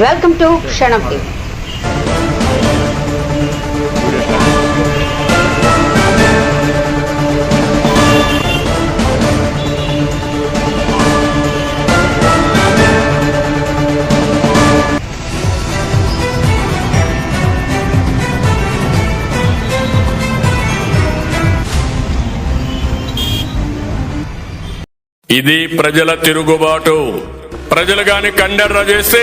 Welcome to క్షణం TV. ఇది ప్రజల తిరుగుబాటు. ప్రజలు గాని కండర్ర చేస్తే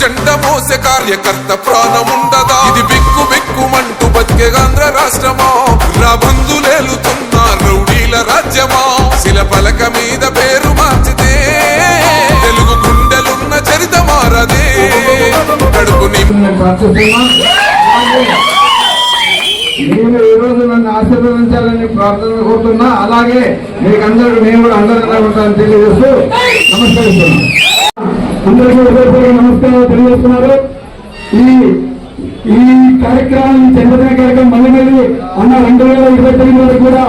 జెండ మోసే కార్యకర్త ప్రాణం ఉండదా ఇది బిక్కు బిక్కుమంటూ బతికే ఆంధ్ర రాష్ట్రమా? రాబంధులేలుతున్న రౌడీల రాజ్యమా? శిల పలక మీద పేరు మార్చితే తెలుగు గుండెలున్న చరిత మారదే. కడుపుని మీరు ఈ రోజు నన్ను ఆశీర్వదించాలని ప్రార్థన కోరుతున్నా. అలాగే మీకందరూ నేను కూడా అందరికీ తెలియజేస్తూ నమస్కరిస్తున్నాను. అందరికీ హృదయపూర్వక నమస్కారాలు తెలియజేస్తున్నారు. ఈ ఈ కార్యక్రమాన్ని చంద్రబాబు కార్యక్రమం మళ్ళీ మళ్ళీ అన్న రెండు వేల ఇరవై తొమ్మిది కూడా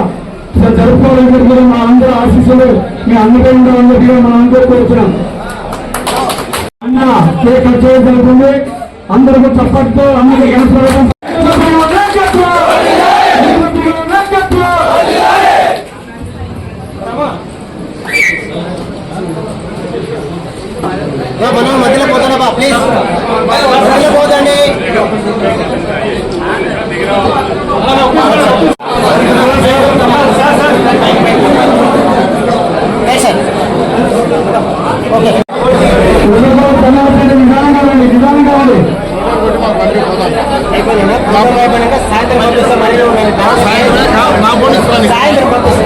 జరుపుకోవాలని కూడా మా అందరి ఆశీస్సులు మీ అందరికీ ఉండాలని కూడా మనం అందరూ కోరుతున్నాం అన్న కేక్ కట్ చేయగలుగుతుంది అందరూ చప్పట్తో అందరికీ కనపడడం మనం మధ్యలో పోతానా బా ప్లీజ్ మధ్యలో పోతండి. సాయంత్రం పంపిస్తాం సాయంత్రం పంపిస్తాం.